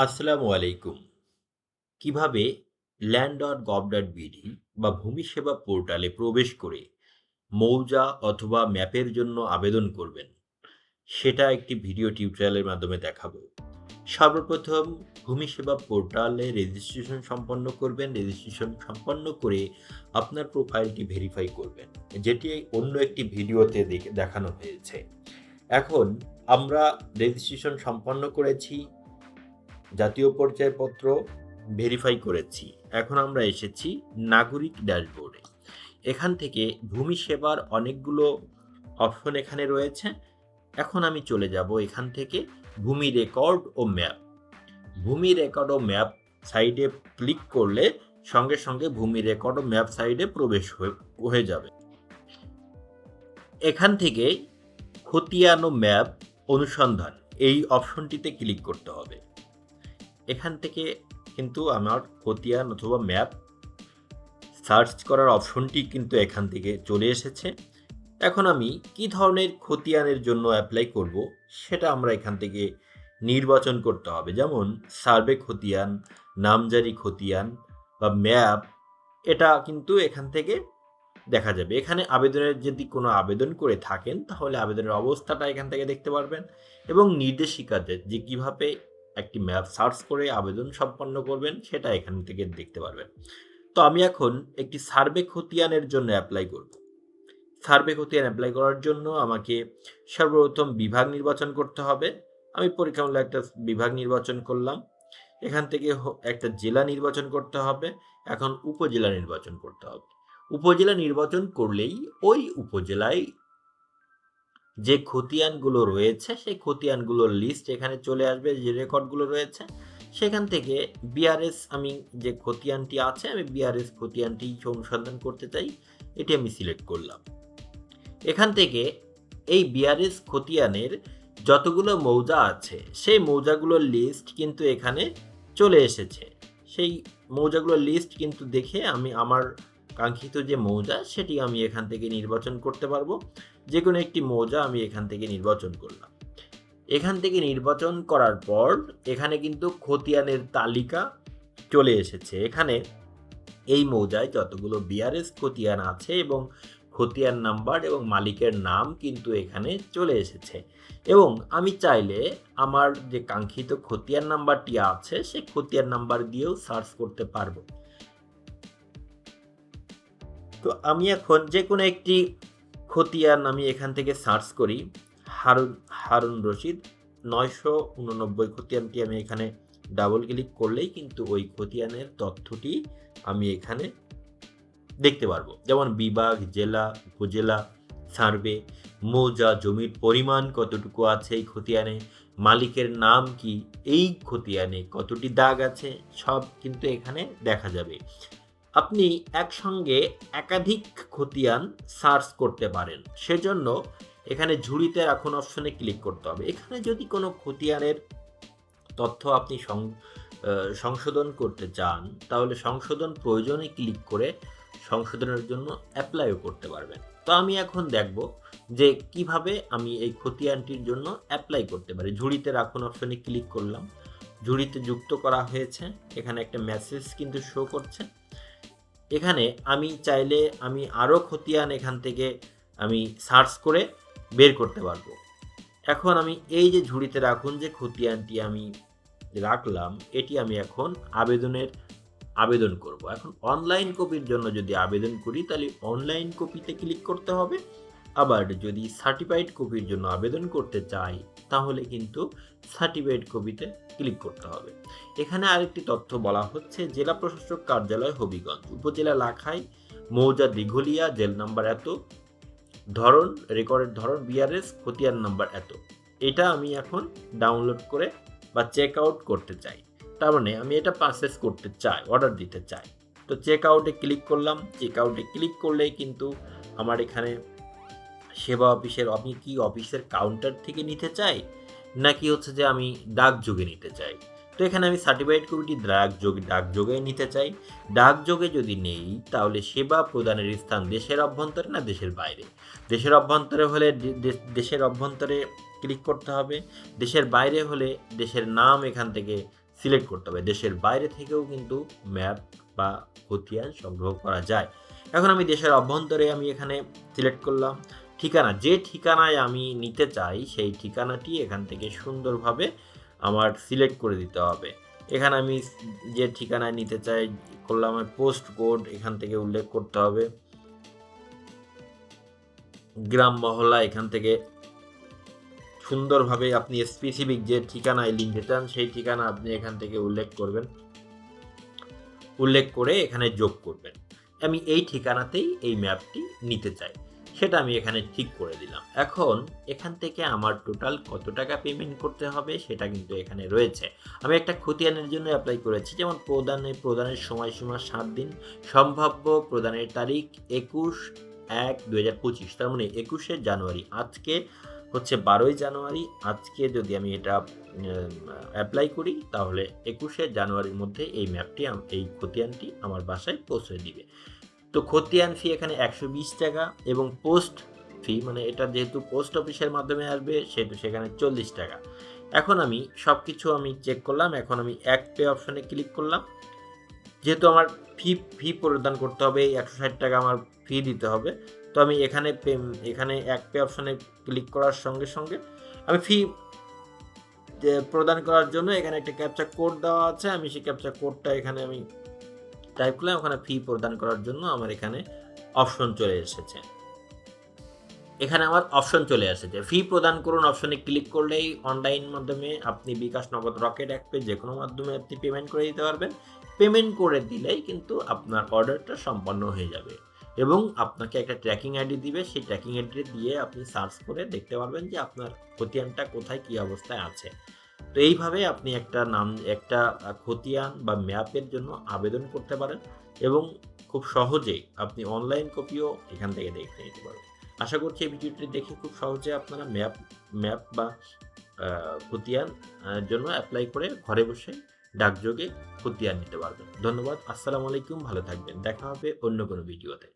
আসসালামু আলাইকুম। কীভাবে land dot gov dot BD বা ভূমি সেবা পোর্টালে প্রবেশ করে মৌজা অথবা ম্যাপের জন্য আবেদন করবেন, সেটা একটি ভিডিও টিউটোরিয়ালের মাধ্যমে দেখাবো। সর্বপ্রথম ভূমি সেবা পোর্টালে রেজিস্ট্রেশন সম্পন্ন করবেন রেজিস্ট্রেশন সম্পন্ন করে আপনার প্রোফাইলটি ভেরিফাই করবেন, যেটি অন্য একটি ভিডিওতে দেখে- দেখানো হয়েছে। এখন আমরা রেজিস্ট্রেশন সম্পন্ন করেছি জাতীয় পরিচয়পত্র ভেরিফাই করেছি। এখন আমরা এসেছি নাগরিক ড্যাশবোর্ডে এখান থেকে ভূমি সেবার অনেকগুলো অপশন এখানে রয়েছে। এখন আমি চলে যাব এখান থেকে ভূমি রেকর্ড ও ম্যাপ ভূমি রেকর্ড ও ম্যাপ সাইডে ক্লিক করলে সঙ্গে সঙ্গে ভূমি রেকর্ড ও ম্যাপ সাইডে প্রবেশ হয়ে হয়ে যাবে। এখান থেকে খতিয়ান ও ম্যাপ অনুসন্ধান, এই অপশনটিতে ক্লিক করতে হবে। এখান থেকে কিন্তু আমার খতিয়ান অথবা ম্যাপ সার্চ করার অপশনটি কিন্তু এখান থেকে চলে এসেছে। এখন আমি কি ধরনের খতিয়ানের জন্য অ্যাপ্লাই করব সেটা আমরা এখান থেকে নির্বাচন করতে হবে। যেমন সার্ভে খতিয়ান, নামজারি খতিয়ান বা ম্যাপ এটা কিন্তু এখান থেকে দেখা যাবে। এখানে আবেদনের যদি কোনো আবেদন করে থাকেন, তাহলে আবেদনের অবস্থাটা এখান থেকে দেখতে পারবেন এবং নির্দেশিকা যে যে কীভাবে একটি ম্যাপ সার্চ করে আবেদন সম্পন্ন করবেন, সেটা এখান থেকে দেখতে পারবেন। তো আমি এখন একটি সার্ভে খতিয়ানের জন্য অ্যাপ্লাই করব। সার্ভে খতিয়ান অ্যাপ্লাই করার জন্য আমাকে সর্বপ্রথম বিভাগ নির্বাচন করতে হবে। আমি পরীক্ষামূলক একটা বিভাগ নির্বাচন করলাম। এখান থেকে একটা জেলা নির্বাচন করতে হবে। এখন উপজেলা নির্বাচন করতে হবে। উপজেলা নির্বাচন করলেই ওই উপজেলায় যে খতিয়ানগুলো রয়েছে, সেই খতিয়ানগুলোর লিস্ট এখানে চলে আসবে, যে রেকর্ডগুলো রয়েছে। সেখান থেকে বিআরএস আমি যে খতিয়ানটি আছে, আমি বিআরএস খতিয়ানটি অনুসন্ধান করতে চাই। এটি আমি সিলেক্ট করলাম। এখান থেকে এই বিআরএস খতিয়ানের যতগুলো মৌজা আছে, সেই মৌজাগুলোর লিস্ট কিন্তু এখানে চলে এসেছে। সেই মৌজাগুলোর লিস্ট কিন্তু দেখে আমি আমার কাঙ্ক্ষিত যে মৌজা, সেটি আমি এখান থেকে নির্বাচন করতে পারব। যে কোনো একটি মৌজা আমি এখান থেকে নির্বাচন করলাম। এখান থেকে নির্বাচন করার পর এখানে কিন্তু খতিয়ানের তালিকা চলে এসেছে। এখানে এই মৌজায় যতগুলো বিআরএস খতিয়ান আছে এবং খতিয়ান নাম্বার এবং মালিকের নাম কিন্তু এখানে চলে এসেছে। এবং আমি চাইলে আমার যে কাঙ্ক্ষিত খতিয়ান নাম্বারটি আছে সেই খতিয়ান নাম্বার দিয়েও সার্চ করতে পারব। তো আমি এখন যে কোনো একটি খতিয়ান আমি এখান থেকে সার্চ করি, হারুন হারুন রশিদ, নয়শো উননব্বই খতিয়ানটি আমি এখানে ডাবল ক্লিক করলেই কিন্তু ওই খতিয়ানের তথ্যটি আমি এখানে দেখতে পারব। যেমন বিভাগ, জেলা, উপজেলা, সার্ভে, মৌজা, জমির পরিমাণ কতটুকু আছে এই খতিয়ানে, মালিকের নাম কি, এই খতিয়ানে কতটি দাগ আছে, সব কিন্তু এখানে দেখা যাবে। আপনি একসঙ্গে একাধিক খতিয়ান সার্চ করতে পারেন। সেজন্য এখানে ঝুড়িতে রাখুন অপশনে ক্লিক করতে হবে। এখানে যদি কোনো খতিয়ানের তথ্য আপনি সংশোধন করতে চান, তাহলে সংশোধন প্রয়োজনে ক্লিক করে সংশোধনের জন্য অ্যাপ্লাইও করতে পারবেন। তো আমি এখন দেখব যে কীভাবে আমি এই খতিয়ানটির জন্য অ্যাপ্লাই করতে পারি। ঝুড়িতে রাখুন অপশনে ক্লিক করলাম। ঝুড়িতে যুক্ত করা হয়েছে। এখানে একটা মেসেজ কিন্তু শো করছে। এখানে আমি চাইলে আমি আরও খতিয়ান এখান থেকে আমি সার্চ করে বের করতে পারব। এখন আমি এই যে ঝুড়িতে রাখুন যে খতিয়ানটি আমি রাখলাম, এটি আমি এখন আবেদনের আবেদন করব। এখন অনলাইন কপির জন্য যদি আবেদন করি, তাহলে অনলাইন কপিতে ক্লিক করতে হবে। আবার যদি সার্টিফাইড কপির জন্য আবেদন করতে চাই তাহলে কিন্তু সার্টিফাইড কপিতে ক্লিক করতে হবে। এখানে আরেকটি তথ্য বলা হচ্ছে, জেলা প্রশাসক কার্যালয় হবিগঞ্জ। উপজেলা লাখাই, মৌজা দিঘলিয়া, জেল নাম্বার এত, ধরন, রেকর্ডের ধরন বিআরএস খতিয়ান নাম্বার এত। এটা আমি এখন ডাউনলোড করে বা চেক আউট করতে চাই। তার মানে আমি এটা পারচেস করতে চাই অর্ডার দিতে চাই। তো চেক আউটে ক্লিক করলাম। চেক আউটে ক্লিক করলেই কিন্তু আমার এখানে সেবা অফিসের, আমি কি অফিসের কাউন্টার থেকে নিতে চাই? নাকি হচ্ছে যে আমি ডাকযোগে নিতে চাই? তো এখানে আমি সার্টিফাইড কমিটি ডাকযোগ ডাকযোগে নিতে চাই। ডাকযোগে যদি নেই, তাহলে সেবা প্রদানের স্থান দেশের অভ্যন্তরে না দেশের বাইরে? দেশের অভ্যন্তরে হলে দেশের অভ্যন্তরে ক্লিক করতে হবে। দেশের বাইরে হলে দেশের নাম এখান থেকে সিলেক্ট করতে হবে। দেশের বাইরে থেকেও কিন্তু ম্যাপ বা খতিয়ান সংগ্রহ করা যায়। এখন আমি দেশের অভ্যন্তরে আমি এখানে সিলেক্ট করলাম। ঠিকানা, যে ঠিকানায় আমি নিতে চাই সেই ঠিকানাটি এখান থেকে সুন্দরভাবে আমার সিলেক্ট করে দিতে হবে। এখানে আমি যে ঠিকানায় নিতে চাই করলাম পোস্ট কোড এখান থেকে উল্লেখ করতে হবে। গ্রাম মহল্লা এখান থেকে সুন্দরভাবে আপনি স্পেসিফিক যে ঠিকানায় লিখতে চান, সেই ঠিকানা আপনি এখান থেকে উল্লেখ করবেন। উল্লেখ করে এখানে যোগ করবেন। আমি এই ঠিকানাতেই এই ম্যাপটি নিতে চাই। সেটা আমি এখানে ঠিক করে দিলাম। এখন এখান থেকে আমার টোটাল কত টাকা পেমেন্ট করতে হবে সেটা কিন্তু এখানে রয়েছে। আমি একটা খতিয়ানের জন্য অ্যাপ্লাই করেছি, যেমন প্রদানের প্রদানের সময়সীমা সাত দিন, সম্ভাব্য প্রদানের তারিখ একুশ এক দু হাজার পঁচিশ, তার মানে একুশে জানুয়ারি। আজকে হচ্ছে বারোই জানুয়ারি, আজকে যদি আমি এটা অ্যাপ্লাই করি, তাহলে একুশে জানুয়ারির মধ্যে এই ম্যাপটি এই খতিয়ানটি আমার বাসায় পৌঁছে দিবে। তো খতিয়ান ফি এখানে একশো বিশ টাকা এবং পোস্ট ফি মানে এটা যেহেতু পোস্ট অফিসের মাধ্যমে আসবে, সেহেতু সেখানে চল্লিশ টাকা। এখন আমি সব কিছু আমি চেক করলাম, এখন আমি এক পে অপশনে ক্লিক করলাম। যেহেতু আমার ফি ফি প্রদান করতে হবে একশো ষাট টাকা আমার ফি দিতে হবে। তো আমি এখানে পে- এখানে এক পে অপশনে ক্লিক করার সঙ্গে সঙ্গে আমি ফি প্রদান করার জন্য এখানে একটা ক্যাপচা কোড দেওয়া আছে। আমি সেই ক্যাপচা কোডটা এখানে আমি টাইপ করলাম ওখানে ফি প্রদান করার জন্য আমার এখানে অপশন চলে এসেছে। এখানে আমার অপশন চলে এসেছে। ফি প্রদান করুন অপশনে ক্লিক করলেই অনলাইন মাধ্যমে আপনি বিকাশ নগদ রকেট অ্যাপে যে কোনো মাধ্যমে আপনি পেমেন্ট করে দিতে পারবেন। পেমেন্ট করে দিলেই কিন্তু আপনার অর্ডারটা সম্পন্ন হয়ে যাবে এবং আপনাকে একটা ট্র্যাকিং আইডি দিবে। সেই ট্র্যাকিং আইডি দিয়ে আপনি সার্চ করে দেখতে পারবেন যে আপনার খতিয়ানটা কোথায়, কী অবস্থায় আছে। তো এইভাবে আপনি একটা নাম, একটা খতিয়ান বা ম্যাপের জন্য আবেদন করতে পারেন এবং খুব সহজেই আপনি অনলাইন কপিও এখান থেকে দেখতে নিতে পারবেন। আশা করছি এই ভিডিওটি দেখে খুব সহজে আপনারা ম্যাপ ম্যাপ বা খতিয়ান জন্য অ্যাপ্লাই করে ঘরে বসে ডাকযোগে খতিয়ান নিতে পারবেন। ধন্যবাদ, আসসালামু আলাইকুম, ভালো থাকবেন। দেখা হবে অন্য কোনো ভিডিওতে।